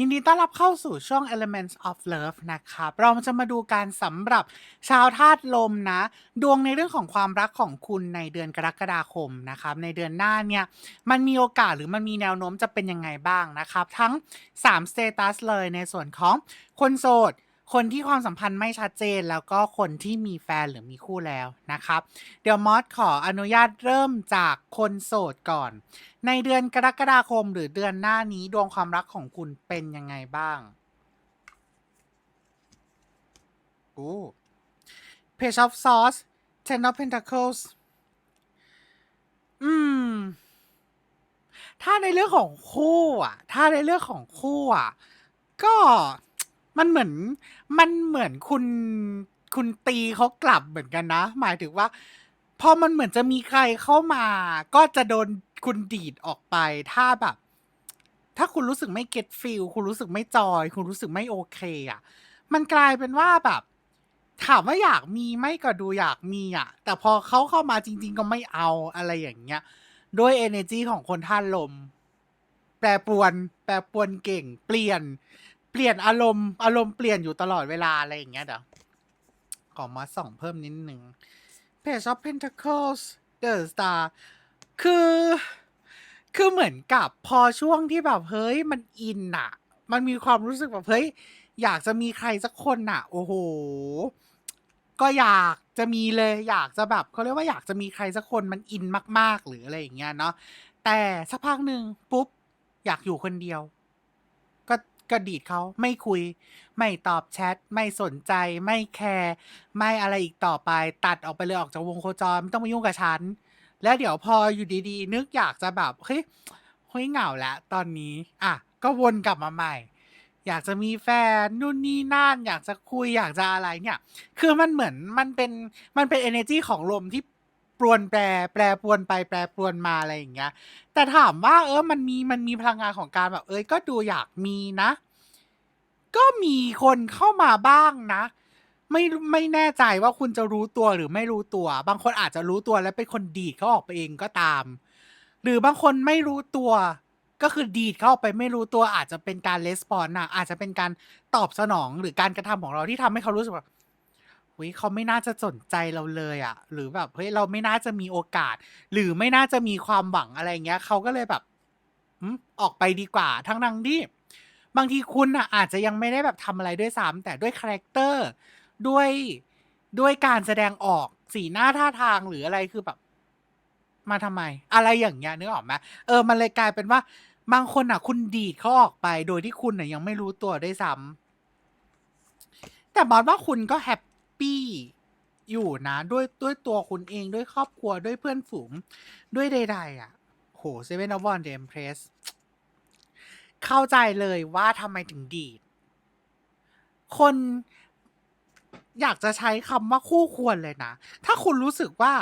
ยินดีต้อนรับเข้าสู่ช่วง Elements of Love นะครับเราจะมาดูการสำหรับชาวธาตุลมนะ ดวงในเรื่องของความรักของคุณในเดือนกรกฎาคมนะครับ ในเดือนหน้าเนี่ย มันมีโอกาสหรือมันมีแนวโน้มจะเป็นยังไงบ้างนะครับ ทั้ง3สเตตัสเลยในส่วนของคนโสด คนที่ความสัมพันธ์ไม่ชัดเจน แล้วก็คนที่มีแฟนหรือมีคู่แล้วนะครับ เดี๋ยวมอสขออนุญาตเริ่มจากคนโสดก่อน ในเดือนกรกฎาคมหรือเดือนหน้านี้ดวงความรักของคุณเป็นยังไงบ้างโอ้ Page of Swords Ten of Pentacles อืม ถ้าในเรื่องของคู่อะ ถ้าในเรื่องของคู่อะ ก็ มันเหมือนมันเหมือนคุณคุณตีเขากลับเหมือนกันนะ หมายถึงว่า พอมันเหมือนจะมีใครเข้ามา ก็จะโดนคุณดีดออกไป ถ้าแบบ ถ้าคุณรู้สึกไม่เก็ตฟิลคุณรู้สึกไม่จอย คุณรู้สึกไม่โอเคอะ มันกลายเป็นว่าแบบ ถามว่าอยากมีไหม่ก็ดูอยากมีอะ แต่พอเขาเข้ามาจริง ๆ ก็ไม่เอาอะไรอย่างเงี้ยด้วย energy ของคนท่านลม แปรปรวน แปรปรวนเก่ง เปลี่ยน ปลี่ยนอารมณ์อารมณ์เปลี่ยนอยู่ตลอดเวลาอะไรอย่างเงี้ยเดี๋ยวขอมาส่องเพิ่มนิดนึง Page of Pentacles The Star คือ คือเหมือนกับพอช่วงที่แบบเฮ้ยมันอินอะมันมีความรู้สึกแบบเฮ้ยอยากจะมีใครสักคนอะโอ้โห ก็อยากจะมีเลยอยากจะแบบเขาเรียกว่าอยากจะมีใครสักคนมันอินมาก ๆ หรืออะไรอย่างเงี้ยเนาะแต่สักพักหนึ่งปุ๊บอยากอยู่คนเดียว ก็ดีดเขาไม่คุย ไม่ตอบแชท ไม่สนใจ ไม่แคร์ไม่อะไรอีกต่อไป ตัดออกไปเลยออกจากวงโคจรไม่ต้องมายุ่งกับฉัน แล้วเดี๋ยวพออยู่ดีๆ นึกอยากจะแบบเฮ้ยเฮ้ยเหงาแล้วตอนนี้ อะ ก็วนกลับมาใหม่ อยากจะมีแฟนนู่นนี่นั่นอยากจะคุยอยากจะอะไรเนี่ย คือมันเหมือนมันเป็นมันเป็น energy ของลมที่ ปรวนแปร แปรปรวนไปแปรปรวนมาอะไรอย่างเงี้ย แต่ถามว่าเออมันมีมันมีพลังงานของการแบบ เอ้ยก็ดูอยากมีนะ ก็มีคนเข้ามาบ้างนะ ไม่ไม่แน่ใจว่าคุณจะรู้ตัวหรือไม่รู้ตัว บางคนอาจจะรู้ตัวแล้วเป็นคนดีดเขาออกไปเองก็ตาม หรือบางคนไม่รู้ตัวก็คือดีดเข้าไปไม่รู้ตัวอาจจะเป็นการレスปอนนะอาจจะเป็นการตอบสนองหรือการกระทำของเราที่ทำให้เขารู้สึกว่า เฮ้ยเขาไม่น่าจะสนใจเราเลยอะ่ะ หรือแบบเฮ้ยเราไม่น่าจะมีโอกาส หรือไม่น่าจะมีความหวังอะไรเงี้ยเขาก็เลยแบบอืมออกไปดีกว่า ทั้งนั้นที่บางทีคุณอะอาจจะยังไม่ได้แบบทำอะไรด้วยซ้ำแต่ด้วยคาแรคเตอร์ด้วยด้วยการแสดงออกสีหน้าท่าทางหรืออะไรคือแบบ มาทำไม อะไรอย่างเงี้ยนึกออกไหมเออมันเลยกลายเป็นว่าบางคนอะ คุณดีดเขาออกไป โดยที่คุณอะยังไม่รู้ตัวด้วยซ้ำแต่บอสว่าคุณก็แฮป ปี้อยู่นะด้วยด้วยตัวคุณเองด้วยครอบครัวด้วยเพื่อนฝูงด้วยใดๆอะ โหเซเว่นอวอนเดมเพรสเข้าใจเลยว่าทำไมถึงดีด คนอยากจะใช้คำว่าคู่ควรเลยนะ ถ้าคุณรู้สึกว่า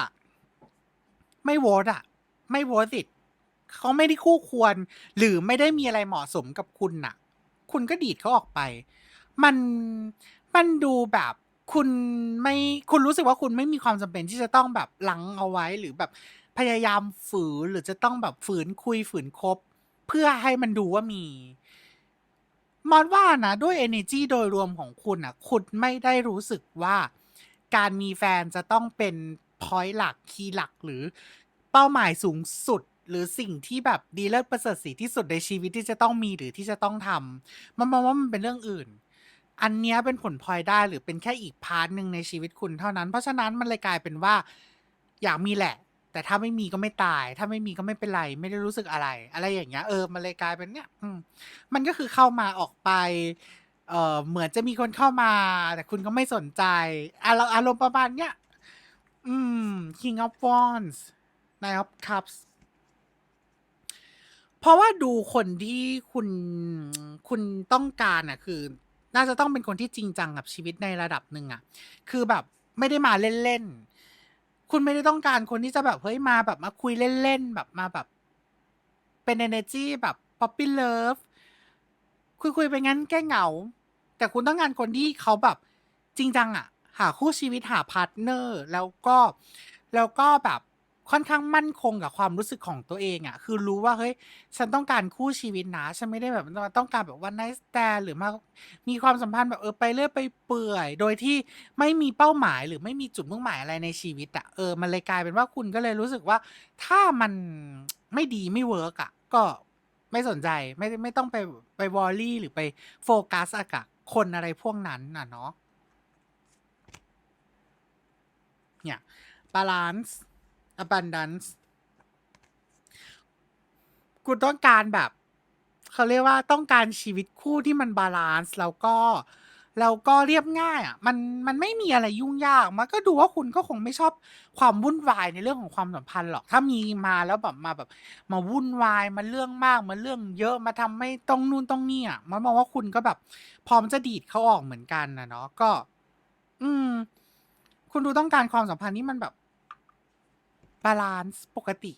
ไม่โหวตอะไม่โหวตสิเขาไม่ได้คู่ควร หรือไม่ได้มีอะไรเหมาะสมกับคุณน่ะ คุณก็ดีดเขาออกไป มันมันดูแบบ คุณไม่คุณรู้สึกว่าคุณไม่มีความจำเป็นที่จะต้องแบบลังเอาไว้ หรือแบบพยายามฝืนหรือจะต้องแบบฝืนคุยฝืนคบ เพื่อให้มันดูว่ามีมอดว่านะด้วย energy โดยรวมของคุณอะ คุณไม่ได้รู้สึกว่าการมีแฟนจะต้องเป็น point หลักคีย์หลักหรือเป้าหมายสูงสุดหรือสิ่งที่แบบดีเลิศประเสริฐสีที่สุดในชีวิตที่จะต้องมีหรือที่จะต้องทำมันมองว่ามันเป็นเรื่องอื่น อันเนี้ยเป็นผลพลอยได้หรือเป็นแค่อีกพาร์ทหนึ่งในชีวิตคุณเท่านั้น เพราะฉะนั้นมันเลยกลายเป็นว่า อยากมีแหละ แต่ถ้าไม่มีก็ไม่ตาย ถ้าไม่มีก็ไม่เป็นไร ไม่ได้รู้สึกอะไร อะไรอย่างเงี้ยเออมันเลยกลายเป็นเนี้ยอืมมันก็คือเข้ามาออกไป เออเหมือนจะมีคนเข้ามา แต่คุณก็ไม่สนใจอารอารมณ์ประมาณเนี้ยอืม King of Wands Nine of Cups เพราะว่าดูคนที่คุณคุณต้องการอะ คือ น่าจะต้องเป็นคนที่จริงจังกับชีวิตในระดับหนึ่งอะคือแบบไม่ได้มาเล่นๆ คุณไม่ได้ต้องการคนที่จะแบบเฮ้ยมาแบบมาคุยเล่นๆแบบมาแบบ เป็น energy แบบ puppy love คุยคุยๆไปงั้นแก้เหงา แต่คุณต้องการคนที่เขาแบบจริงจังอะหาคู่ชีวิตหาพาร์ทเนอร์ แล้วก็แล้วก็แบบ ค่อนข้างมั่นคงกับความรู้สึกของตัวเองอะ คือรู้ว่า เฮ้ย ฉันต้องการคู่ชีวิตนะ ฉันไม่ได้แบบมาต้องการแบบวันไนท์แ n d หรือมา มีความสัมพันธ์แบบ เออ ไปเรื่อยไปเปื่อย โดยที่ไม่มีเป้าหมาย หรือไม่มีจุดมุ่งหมายอะไรในชีวิตอะ เออ มันเลยกลายเป็นว่าคุณก็เลยรู้สึกว่า ถ้ามัน ไม่ดีไม่เวิร์กอะ ก็ไม่สนใจ ไม่ ไม่ต้องไป ไปวอรี่หรือไปโฟกัสอะกับคนอะไรพวกนั้นน่ะเนาะ เนี่ย balance abundance คุณต้องการแบบเขาเรียกว่าต้องการชีวิตคู่ที่มันบาลานซ์แล้วก็แล้วก็เรียบง่ายอะมันมันไม่มีอะไรยุ่งยากมันก็ดูว่าคุณก็คงไม่ชอบความวุ่นวายในเรื่องของความสัมพันธ์หรอกถ้ามีมาแล้วแบบมาแบบ มาวุ่นวายมาเรื่องมากมาเรื่องเยอะมาทำให้ต้องนู่นต้องนี่อะมันมองว่าคุณก็แบบ พร้อมจะดีดเขาออกเหมือนกันนะเนาะก็ อืม คุณดูต้องการความสัมพันธ์ที่มันแบบ บาลานซ์ปกติ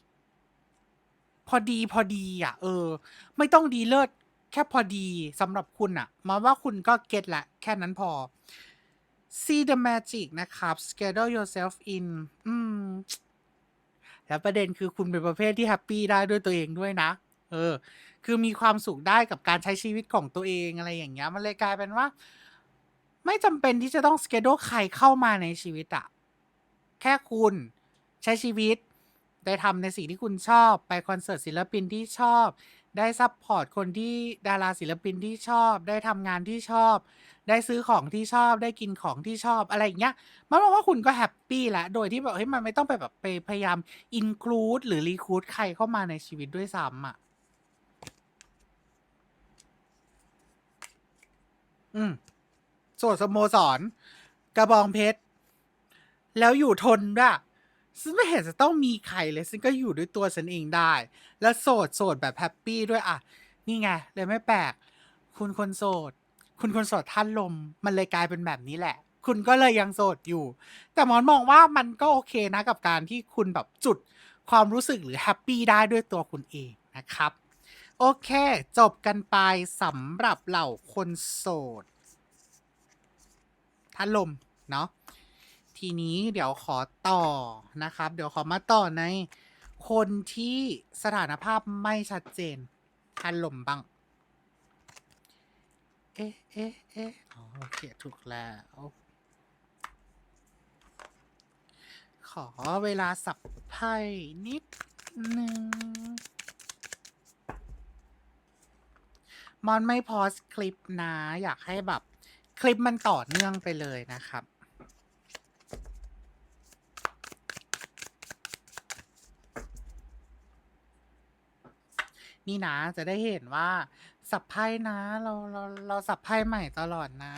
พอดีพอดี อะ เออ ไม่ต้องดีเลิศแค่พอดีสำหรับคุณอะ มาว่าคุณก็เก็ตละ แค่นั้นพอ see the magic นะครับ schedule yourself in อืม แล้วประเด็นคือคุณเป็นประเภทที่แฮปปี้ได้ด้วยตัวเองด้วยนะ เออ คือมีความสุขได้กับการใช้ชีวิตของตัวเองอะไรอย่างเงี้ย มันเลยกลายเป็นว่า ไม่จำเป็นที่จะต้องสเกด l e ใครเข้ามาในชีวิตอะแค่คุณ ใช้ชีวิต ได้ทำในสิ่งที่คุณชอบ ไปคอนเสิร์ตศิลปินที่ชอบ ได้ซัพพอร์ตคนที่ดาราศิลปินที่ชอบ ได้ทำงานที่ชอบ ได้ซื้อของที่ชอบ ได้กินของที่ชอบอะไรอย่างเงี้ย มันบอกว่าคุณก็แฮปปี้แล้วโดยที่แบบเฮ้ยมันไม่ต้องไปแบบไปพยายามอินคลูดหรือรีคูดใครเข้ามาในชีวิตด้วยซ้ำอะ อืมโสดสโมสร กระบองเพชร แล้วอยู่ทนด้วย ซึ่งไม่เห็นจะต้องมีใครเลยซึ่งก็อยู่ด้วยตัวฉันเองได้ แล้วโสดโสดแบบแฮปปี้ด้วยอะ นี่ไง เลยไม่แปลก คุณคนโสด คุณคนโสดท่านลม มันเลยกลายเป็นแบบนี้แหละ คุณก็เลยยังโสดอยู่ แต่หมอนมองว่ามันก็โอเคนะกับการที่คุณแบบจุดความรู้สึกหรือแฮปปี้ได้ด้วยตัวคุณเองนะครับ โอเค จบกันไปสำหรับเหล่าคนโสดท่านลม เนาะ ทีนี้เดี๋ยวขอต่อนะครับ เดี๋ยวขอมาต่อในคนที่สถานภาพไม่ชัดเจนท่านลมบ้าง เอ๊ะเอ๊ะเอ๊ะอ๋อโอเค ถูกแล้ว ขอเวลาสับไพ่นิดนึงมอนไม่พอสคลิปนะ อยากให้แบบ คลิปมันต่อเนื่องไปเลยนะครับ นี่นะ จะได้เห็นว่า สับไพ่นะ เราเราเราสับไพ่ใหม่ตลอดนะ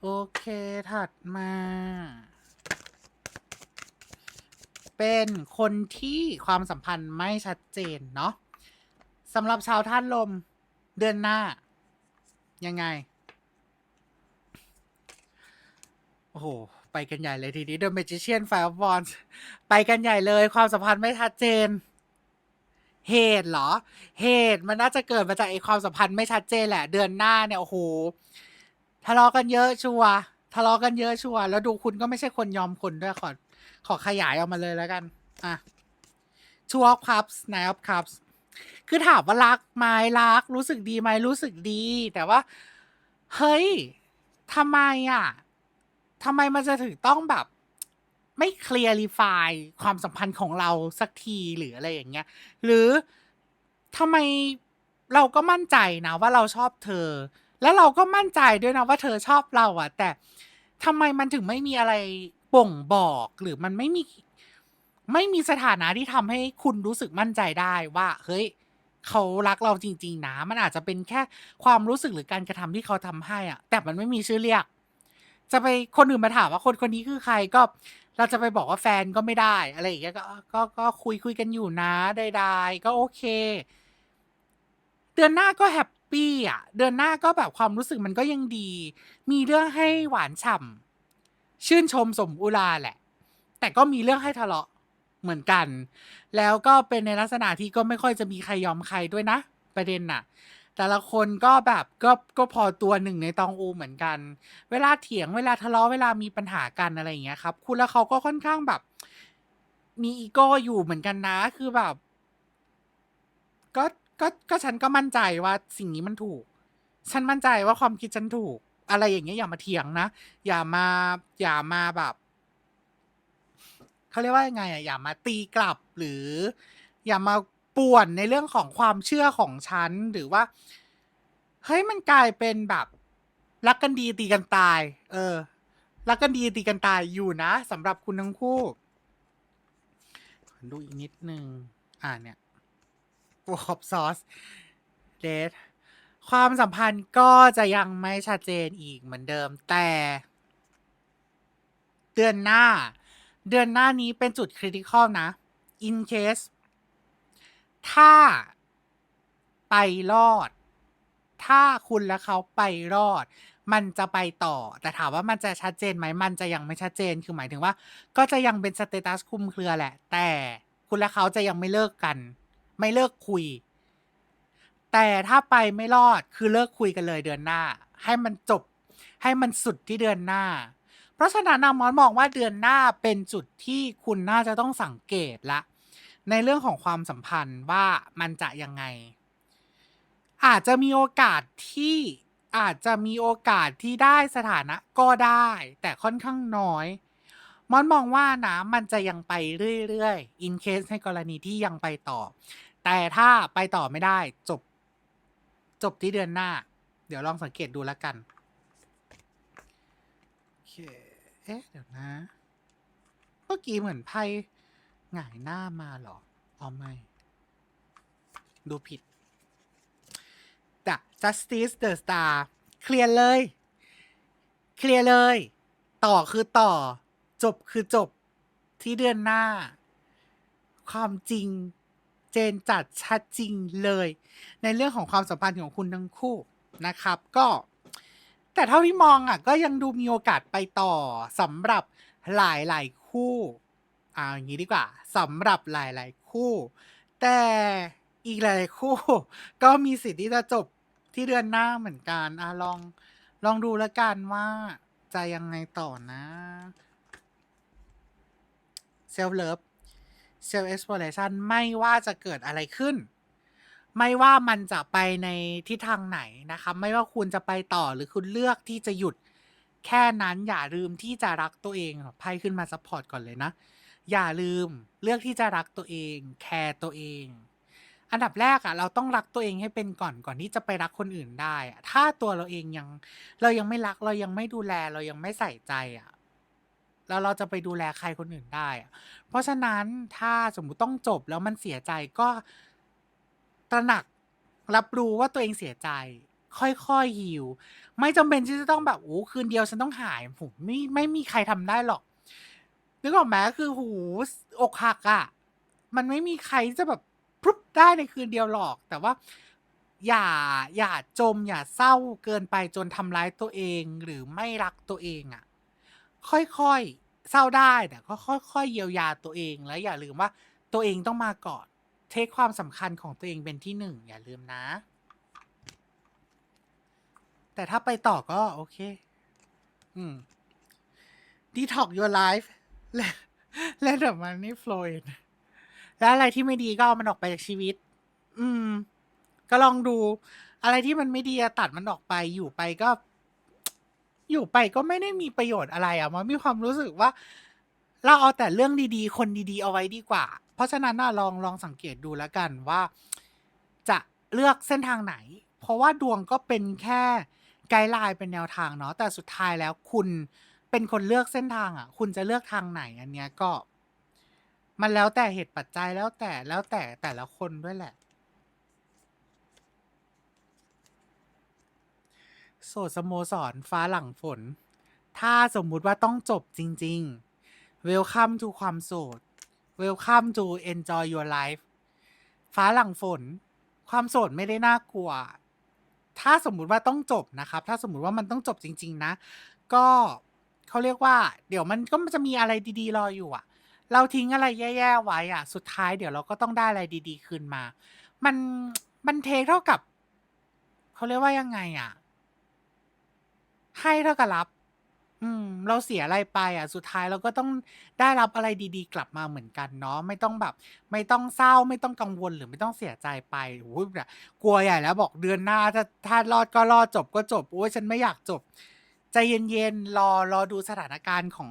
โอเคถัดมา เป็นคนที่ความสัมพันธ์ไม่ชัดเจนเนาะสำหรับชาวท่านลมเดือนหน้า ยังไง โอ้โห ไปกันใหญ่เลยทีนี้ The Magician Five of Wands ไปกันใหญ่เลย ความสัมพันธ์ไม่ชัดเจน เหตุเหรอ เหตุมันน่าจะเกิดมาจากไอ้ความสัมพันธ์ไม่ชัดเจนแหละ เดือนหน้าเนี่ย โอ้โห ทะเลาะกันเยอะชัว ทะเลาะกันเยอะชัว แล้วดูคุณก็ไม่ใช่คนยอมคนด้วยขอ ขอขยายออกมาเลยแล้วกัน อะ Two of Cups Nine of Cups คือถามว่ารักไหมรัก รู้สึกดีไหมรู้สึกดี แต่ว่า เฮ้ยทำไมอะ ทำไมมันจะถึงต้องแบบ ไม่เคลียร์ฟายความสัมพันธ์ของเราสักทีหรืออะไรอย่างเงี้ย หรือทำไมเราก็มั่นใจนะว่าเราชอบเธอ แล้วเราก็มั่นใจด้วยนะว่าเธอชอบเราอะแต่ทำไมมันถึงไม่มีอะไรบ่งบอกหรือมันไม่มี ไม่มีสถานะที่ทำให้คุณรู้สึกมั่นใจได้ว่า เฮ้ยเขารักเราจริง ๆ นะ มันอาจจะเป็นแค่ความรู้สึกหรือการกระทำที่เขาทำให้อะแต่มันไม่มีชื่อเรียก จะไปคนอื่นมาถามว่าคนคนนี้คือใครก็ เราจะไปบอกว่าแฟนก็ไม่ได้อะไรอย่างเงี้ยก็ก็ก็คุยคุยกันอยู่นะใดๆก็โอเค เดือนหน้าก็แฮปปี้อะ เดือนหน้าก็แบบความรู้สึกมันก็ยังดี มีเรื่องให้หวานฉ่ำชื่นชมสมอุราแหละ แต่ก็มีเรื่องให้ทะเลาะเหมือนกัน แล้วก็เป็นในลักษณะที่ก็ไม่ค่อยจะมีใครยอมใครด้วยนะ ประเด็นน่ะ แต่ละคนก็แบบก็ก็พอตัวหนึ่งในตองอูเหมือนกัน เวลาเถียงเวลาทะเลาะเวลามีปัญหากันอะไรอย่างเงี้ยครับ คุณแล้วเขาก็ค่อนข้างแบบ มีอีโก้อยู่เหมือนกันนะ คือแบบ ก็ก็ก็ฉันก็มั่นใจว่าสิ่งนี้มันถูก ฉันมั่นใจว่าความคิดฉันถูก อะไรอย่างเงี้ยอย่ามาเถียงนะอย่ามาอย่ามาแบบเขาเรียกว่ายังไงอะอย่ามาตีกลับหรือ อย่ามา ป่วนในเรื่องของความเชื่อของฉัน หรือว่าเฮ้ยมันกลายเป็นแบบ รักกันดีตีกันตาย เออ รักกันดีตีกันตายอยู่นะสำหรับคุณทั้งคู่ดูอีกนิดนึง อ่าเนี่ยบวกซอสเดทความสัมพันธ์ก็จะยังไม่ชัดเจนอีกเหมือนเดิมแต่ เดือนหน้า เดือนหน้านี้เป็นจุดคริติคอลนะ in case ถ้าไปรอด ถ้าคุณและเขาไปรอด มันจะไปต่อ แต่ถามว่ามันจะชัดเจนไหมมันจะยังไม่ชัดเจน คือหมายถึงว่า ก็จะยังเป็นสเตตัสคุมเครือแหละ แต่คุณและเขาจะยังไม่เลิกกัน ไม่เลิกคุย แต่ถ้าไปไม่รอด คือเลิกคุยกันเลยเดือนหน้า ให้มันจบ ให้มันสุดที่เดือนหน้า เพราะฉะนั้นนะมอนมองว่าเดือนหน้าเป็นจุดที่คุณน่าจะต้องสังเกตละ ในเรื่องของความสัมพันธ์ว่ามันจะยังไง อาจจะมีโอกาสที่อาจจะมีโอกาสที่ได้สถานะก็ได้ แต่ค่อนข้างน้อยมอนมองว่านะมันจะยังไปเรื่อยๆ in case ในกรณีที่ยังไปต่อ แต่ถ้าไปต่อไม่ได้จบ จบที่เดือนหน้า เดี๋ยวลองสังเกตดูแล้วกันโอเคเอ๊ะเดี๋ยวนะ เมื่อกี้เหมือนไพ่ หงายหน้ามาหรออ๋อไม่ ดูผิด The Justice the Star เคลียร์เลย เคลียร์เลย ต่อคือต่อ จบคือจบที่เดือนหน้า ความจริงเจนจัดชัดจริงเลย ในเรื่องของความสัมพันธ์ของคุณทั้งคู่นะครับ ก็ แต่เท่าที่มองอะ ก็ยังดูมีโอกาสไปต่อสำหรับหลายหลายๆ คู่อ่าอย่างนี้ดีกว่าสำหรับหลายหลายๆ คู่ แต่อีกหลายคู่ ก็มีสิทธิ์ที่จะจบที่เดือนหน้าเหมือนกันอะลองลองดูแล้วกันว่าจะยังไงต่อนะ self love self exploration ไม่ว่าจะเกิดอะไรขึ้น ไม่ว่ามันจะไปในทิศทางไหนนะครับไม่ว่าคุณจะไปต่อหรือคุณเลือกที่จะหยุดแค่นั้นอย่าลืมที่จะรักตัวเองไพ่ขึ้นมาซัพพอร์ตก่อนเลยนะ อย่าลืมเลือกที่จะรักตัวเอง แคร์ตัวเอง อันดับแรกอะเราต้องรักตัวเองให้เป็นก่อนก่อนที่จะไปรักคนอื่นได้อะถ้าตัวเราเองยัง เรายังไม่รักเรายังไม่ดูแลเรายังไม่ใส่ใจอะแล้วเราจะไปดูแลใครคนอื่นได้อะเพราะฉะนั้นถ้าสมมุติต้องจบแล้วมันเสียใจก็ตระหนักรับรู้ว่าตัวเองเสียใจ ค่อยๆฮิว ไม่จำเป็นที่จะต้องแบบโอ้คืนเดียวฉันต้องหายผมไม่ไม่มีใครทำได้หรอก นึกออกไหมคือหูอกหักอะ่ะ มันไม่มีใครจะแบบพรุบได้ในคืนเดียวหรอก แต่ว่าอย่าอย่าจมอย่าเศร้าเกินไปจนทำร้ายตัวเองหรือไม่รักตัวเองอะ่ะ ค่อยๆเศร้าได้แต่ก็ค่อยๆเยียวยาตัวเองแล้วอย่าลืมว่าตัวเองต้องมาก่อน เทคความสำคัญของตัวเองเป็นที่หนึ่งอย่าลืมนะ แต่ถ้าไปต่อก็โอเค อืม detox your life และและเดี๋ยวมันนี่ flow in แล้วอะไรที่ไม่ดีก็เอามันออกไปจากชีวิต อืม ก็ลองดู อะไรที่มันไม่ดีอะตัดมันออกไป อยู่ไปก็ อยู่ไปก็ไม่ได้มีประโยชน์อะไรอะมันมีความรู้สึกว่า เราเอาแต่เรื่องดีๆ คนดีๆ เอาไว้ดีกว่า เพราะฉะนั้นน่ะลองลองสังเกตดูแล้วกันว่า จะเลือกเส้นทางไหน เพราะว่าดวงก็เป็นแค่ไกด์ไลน์เป็นแนวทางเนาะแต่สุดท้ายแล้วคุณ เป็นคนเลือกเส้นทางอะ คุณจะเลือกทางไหน อันเนี้ยก็ มันแล้วแต่เหตุปัจจัยแล้วแต่แล้วแต่แต่ละคนด้วยแหละ โสดสโมสรฟ้าหลังฝน ถ้าสมมุติว่าต้องจบจริงๆ Welcome to ความโสด Welcome to enjoy your life ฟ้าหลังฝน ความโสดไม่ได้น่ากลัว ถ้าสมมุติว่าต้องจบนะครับ ถ้าสมมุติว่ามันต้องจบจริง ๆ นะ ก็ เขาเรียกว่า เดี๋ยวมันก็จะมีอะไรดีๆ รออยู่อะเราทิ้งอะไรแย่ๆไว้อะสุดท้ายเดี๋ยวเราก็ต้องได้อะไรดี ๆ คืนมา มันมันเทคเท่ากับเขาเรียกว่ายังไงอะให้เท่ากับรับ อืม เราเสียอะไรไปอะสุดท้ายเราก็ต้องได้รับอะไรดีๆ กลับมาเหมือนกันเนาะไม่ต้องแบบ ไม่ต้องเศร้าไม่ต้องกังวลหรือไม่ต้องเสียใจไปโอ้โฮแบบกลัวใหญ่แล้วบอกเดือนหน้าถ้าถ้ารอดก็รอดจบก็จบโอ๊ยฉันไม่อยากจบ ใจเย็นๆรอรอดูสถานการณ์ของ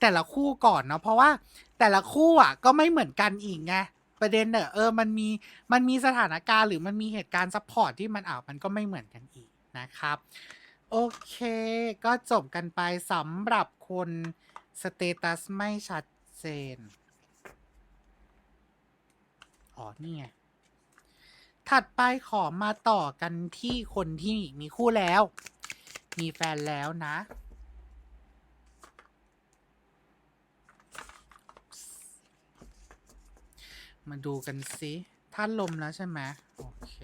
แต่ละคู่ก่อนเนาะเพราะว่าแต่ละคู่อะ ก็ไม่เหมือนกันอีกไงประเด็นเน่ะเออมันมีมันมีสถานการณ์หรือมันมีเหตุการณ์ซัปพอร์ตที่มันอ้าวมันก็ไม่เหมือนกันอีกนะครับ โอเค ก็จบกันไปสำหรับคนสเตตัสไม่ชัดเจนอ๋อนี่ไงถัดไปขอมาต่อกันที่คนที่มีคู่แล้ว มีแฟนแล้วนะ มาดูกันซิท่านลมแล้วใช่ไหมโอเค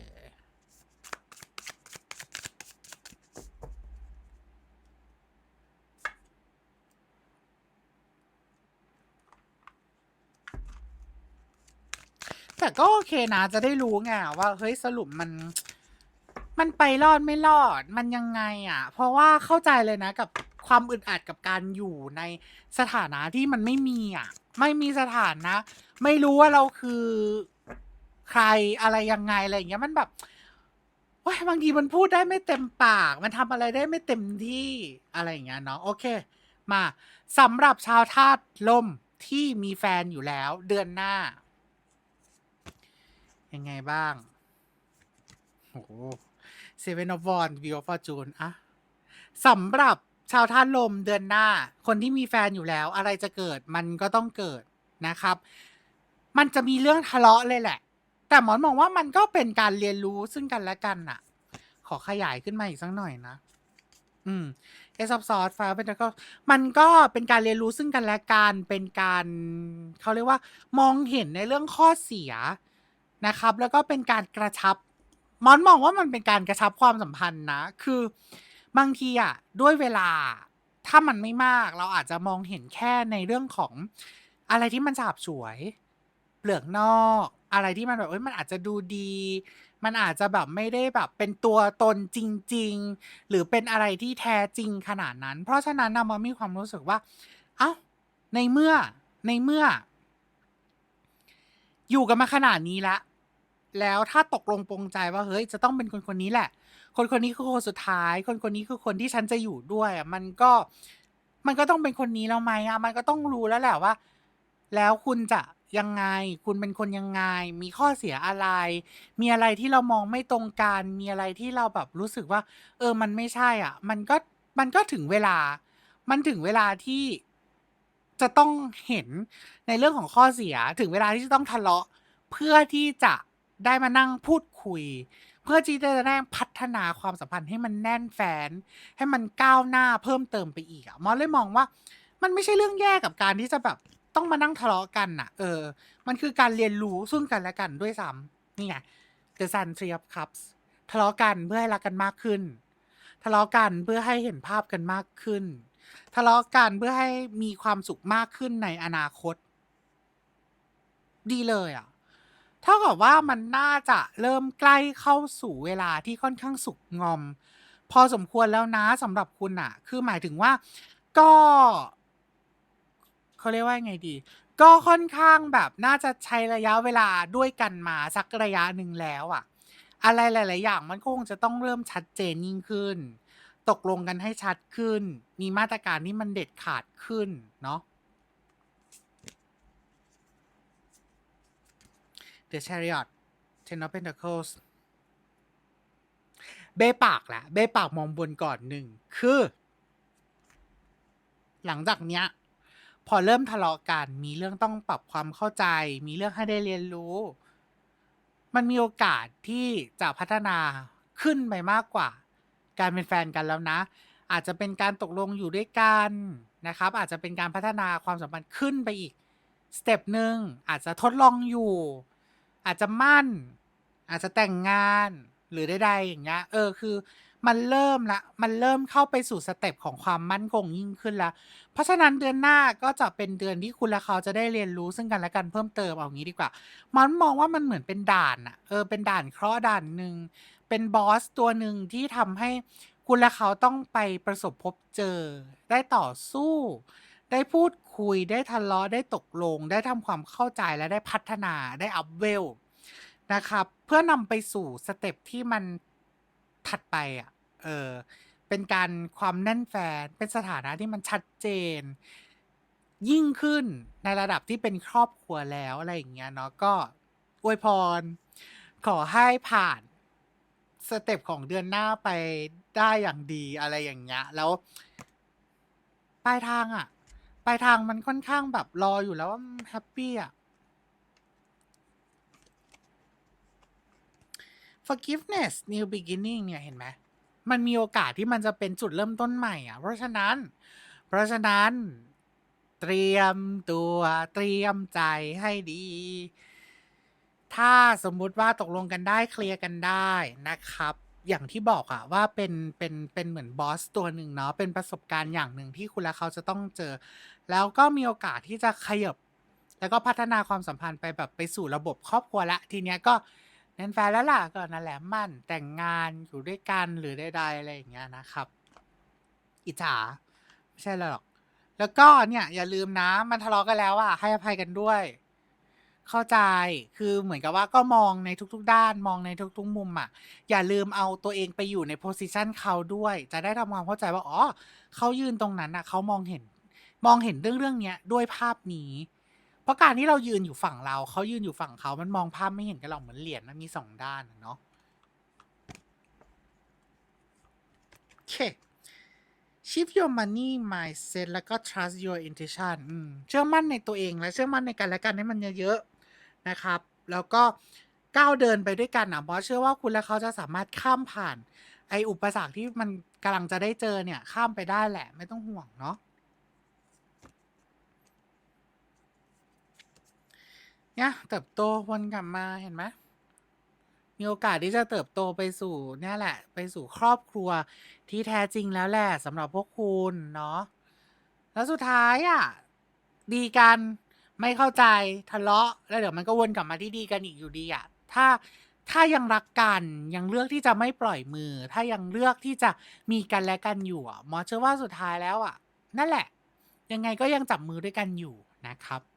แต่ก็โอเคนะ จะได้รู้ไงว่า เฮ้ย สรุปมัน มันไปรอดไม่รอดมันยังไงอะเพราะว่าเข้าใจเลยนะกับความอึดอัดกับการอยู่ในสถานะที่มันไม่มีอะไม่มีสถานะ ไม่รู้ว่าเราคือใครอะไรยังไงอะไรอย่างเงี้ยมันแบบโอ๊ยบางทีมันพูดได้ไม่เต็มปาก มันทำอะไรได้ไม่เต็มที่อะไรอย่างเงี้ยเนาะโอเค มาสำหรับชาวธาตุลมที่มีแฟนอยู่แล้ว เดือนหน้า ยังไงบ้างโอ้ โฮ Seven of Wands Wheel of Fortune อะสำหรับชาวธาตุลมเดือนหน้า คนที่มีแฟนอยู่แล้ว อะไรจะเกิดมันก็ต้องเกิดนะครับ มันจะมีเรื่องทะเลาะเลยแหละ แต่หมอนมองว่ามันก็เป็นการเรียนรู้ซึ่งกันและกันน่ะขอขยายขึ้นมาอีกสักหน่อยนะ อืม Ace of Swords Five of Pentacles มันก็เป็นการเรียนรู้ซึ่งกันและกันเป็นการเขาเรียกว่า มองเห็นในเรื่องข้อเสียนะครับ แล้วก็เป็นการกระชับ มอนมองว่ามันเป็นการกระชับความสัมพันธ์นะ คือบางทีอะด้วยเวลาถ้ามันไม่มากเราอาจจะมองเห็นแค่ในเรื่องของอะไรที่มันฉาบฉวย เปลือกนอก อะไรที่มันแบบเฮ้ยมันอาจจะดูดี มันอาจจะแบบไม่ได้แบบเป็นตัวตนจริง ๆ หรือเป็นอะไรที่แท้จริงขนาดนั้น เพราะฉะนั้นนะมอนมีความรู้สึกว่า เอ้า ในเมื่อในเมื่อ อยู่กันมาขนาดนี้แล้ว แล้วถ้าตกลงปลงใจว่าเฮ้ยจะต้องเป็นคนคนนี้แหละ คนคนนี้คือคนสุดท้าย คนคนนี้คือคนที่ฉันจะอยู่ด้วยอะมันก็มันก็ต้องเป็นคนนี้แล้วไหมอะมันก็ต้องรู้แล้วแหละว่า แล้วคุณจะยังไง คุณเป็นคนยังไง มีข้อเสียอะไร มีอะไรที่เรามองไม่ตรงกัน มีอะไรที่เราแบบรู้สึกว่า เออ มันไม่ใช่อะ มันก็มันก็ถึงเวลา มันถึงเวลาที่จะต้องเห็นในเรื่องของข้อเสีย ถึงเวลาที่จะต้องทะเลาะเพื่อที่จะ ได้มานั่งพูดคุย เพื่อที่จะได้พัฒนาความสัมพันธ์ให้มันแน่นแฟ้นให้มันก้าวหน้าเพิ่มเติมไปอีกอะมอนเลยมองว่า มันไม่ใช่เรื่องแย่กับการที่จะแบบต้องมานั่งทะเลาะกันน่ะเออ มันคือการเรียนรู้ซึ่งกันและกันด้วยซ้ำนี่ไง The Sun Tree of Cups ทะเลาะกันเพื่อให้รักกันมากขึ้น ทะเลาะกันเพื่อให้เห็นภาพกันมากขึ้น ทะเลาะกันเพื่อให้มีความสุขมากขึ้นในอนาคต ดีเลยอะ เท่ากับว่ามันน่าจะเริ่มใกล้เข้าสู่เวลาที่ค่อนข้างสุกงอม พอสมควรแล้วนะสำหรับคุณน่ะคือหมายถึงว่าก็เขาเรียกว่าไงดี ก็ค่อนข้างแบบน่าจะใช้ระยะเวลาด้วยกันมาสักระยะหนึ่งแล้วอะอะไรหลาย ๆ อย่างมันคงจะต้องเริ่มชัดเจนยิ่งขึ้น ตกลงกันให้ชัดขึ้น มีมาตรการที่มันเด็ดขาดขึ้นเนาะ The Chariot Ten of Pentacles เบ้ปากแหละเบ้ปากมองบนก่อนหนึ่งคือ หลังจากเนี้ย พอเริ่มทะเลาะกัน มีเรื่องต้องปรับความเข้าใจ มีเรื่องให้ได้เรียนรู้ มันมีโอกาสที่จะพัฒนาขึ้นไปมากกว่า การเป็นแฟนกันแล้วนะ อาจจะเป็นการตกลงอยู่ด้วยกันนะครับ อาจจะเป็นการพัฒนาความสัมพันธ์ขึ้นไปอีกสเต็ปหนึ่งอาจจะทดลองอยู่ อาจจะมั่น อาจจะแต่งงานหรือใดๆอย่างเงี้ย เออคือ มันเริ่มล้วมันเริ่มเข้าไปสู่สเต็ปของความมั่นคงยิ่งขึ้นล้วเพราะฉะนั้นเดือนหน้าก็จะเป็นเดือนที่คุณและเขาจะได้เรียนรู้ซึ่งกันและกันเพิ่มเติมเอางี้ดีกว่ามอนมองว่ามันเหมือนเป็นด่านน่ะเออ เป็นด่านเคราะห์ด่านหนึ่งเเป็นบอสตัวหนึ่งที่ทำให้คุณและเขาต้องไปประสบพบเจอ ได้ต่อสู้ ได้พูดคุย ได้ทะเลาะ ได้ตกลง ได้ทำความเข้าใจ และได้พัฒนา ได้อัพเวลนะครับ เพื่อนำไปสู่สเต็ปที่มันถัดไปอะ เออ เป็นการความแน่นแฟน เป็นสถานะที่มันชัดเจน ยิ่งขึ้นในระดับที่เป็นครอบครัวแล้วอะไรอย่างเงี้ยเนาะ ก็อวยพร ขอให้ผ่านสเต็ปของเดือนหน้าไปได้อย่างดีอะไรอย่างเงี้ย แล้วปลายทางอะ ปลายทางมันค่อนข้างแบบรออยู่แล้วว่าแฮปปี้อะ forgiveness new beginning เนี่ยเห็นไหมมันมีโอกาสที่มันจะเป็นจุดเริ่มต้นใหม่อะ เพราะฉะนั้น เพราะฉะนั้นเตรียมตัวเตรียมใจให้ดี ถ้าสมมุติว่าตกลงกันได้เคลียร์กันได้นะครับ อย่างที่บอกอะว่าเป็นเป็นเป็นเหมือนบอสตัวหนึ่งเนาะเป็นประสบการณ์อย่างหนึ่งที่คุณและเขาจะต้องเจอ แล้วก็มีโอกาสที่จะขยับ แล้วก็พัฒนาความสัมพันธ์ไปแบบไปสู่ระบบครอบครัวละ ทีเนี้ยก็แน่นแฟนแล้วล่ะก็นั่นแหละมั่นแต่งงานอยู่ด้วยกันหรือใดๆอะไรอย่างเงี้ยนะครับ อิจฉาไม่ใช่หรอก แล้วก็เนี่ยอย่าลืมนะมันทะเลาะกันแล้วอะให้อภัยกันด้วย เข้าใจคือเหมือนกับว่าก็มองในทุก ๆ ด้านมองในทุก ๆ มุมอะอย่าลืมเอาตัวเองไปอยู่ในโพสิชันเขาด้วย จะได้ทำความเข้าใจว่าอ๋อเขายืนตรงนั้นอะเขามองเห็น มองเห็นเรื่องเรื่องเนี้ยด้วยภาพนี้ เพราะการที่เรายืนอยู่ฝั่งเราเขายืนอยู่ฝั่งเขามันมองภาพไม่เห็นกันหรอกเหมือนเหรียญมันมีสองด้านเนาะโอเค shift your money mindset แล้วก็ trust your intuition เชื่อมั่นในตัวเองและเชื่อมั่นในกันและกันให้มันเยอะๆนะครับ แล้วก็ก้าวเดินไปด้วยกันนะเพราะเชื่อว่าคุณและเขาจะสามารถข้ามผ่าน ไออุปสรรคที่มันกำลังจะได้เจอเนี่ย ข้ามไปได้แหละ ไม่ต้องห่วงเนาะ เนี่ยเติบโตวนกลับมาเห็นไหมมีโอกาสที่จะเติบโตไปสู่เนี่ยแหละ ไปสู่ครอบครัวที่แท้จริงแล้วแหละสำหรับพวกคุณเนาะแล้วสุดท้ายอะดีกันไม่เข้าใจทะเลาะ แล้วเดี๋ยวมันก็วนกลับมาที่ดีกันอีกอยู่ดีอะถ้าถ้ายังรักกันยังเลือกที่จะไม่ปล่อยมือ ถ้ายังเลือกที่จะมีกันและกันอยู่หมอเชื่อว่าสุดท้ายแล้วอะ นั่นแหละ ยังไงก็ยังจับมือด้วยกันอยู่นะครับ